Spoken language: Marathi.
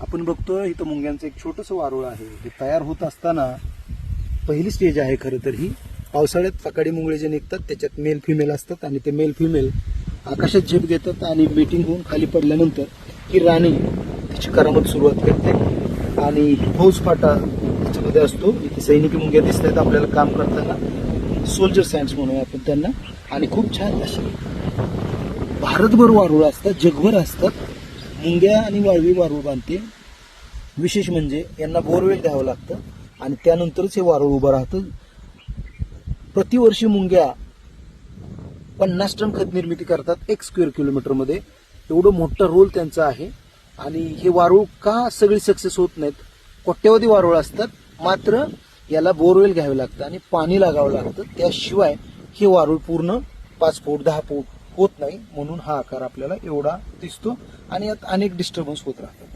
आपण बघतोय इथं मुंग्यांचं एक छोटंसं वारुळ आहे. हे तयार होत असताना पहिली स्टेज आहे खरं तर ही. पावसाळ्यात सकाळी मुंगळे जे निघतात त्याच्यात मेल फिमेल असतात आणि ते मेल फिमेल आकाशात झेप घेतात आणि मीटिंग होऊन खाली पडल्यानंतर ही राणी तिची करामत सुरुवात करते आणि फौजफाटा त्याच्यामध्ये असतो. इथे सैनिकी मुंग्या दिसत आहेत आपल्याला काम करताना. सोल्जर सायन्स म्हणूया आपण त्यांना. आणि खूप छान असे भारतभर वारुळ असतात जगभर असतात. मुंग्या आणि वाळवी वारूळ बांधते. विशेष म्हणजे यांना बोरवेल द्यावं लागतं आणि त्यानंतरच हे वारूळ उभं राहतं. प्रतिवर्षी मुंग्या पन्नास टन खत निर्मिती करतात एक स्क्वेअर किलोमीटरमध्ये एवढं मोठं रोल त्यांचा आहे. आणि हे वारूळ का सगळी सक्सेस होत नाहीत? कोट्यवधी वारूळ असतात. मात्र याला बोरवेल घ्यावे लागतं आणि पाणी लागावं लागतं. त्याशिवाय हे वारूळ पूर्ण पाच फूट दहा फूट होत नाही म्हणून हा आकार आपल्याला एवढा दिसतो आणि यात अनेक डिस्टर्बन्स होत राहतात.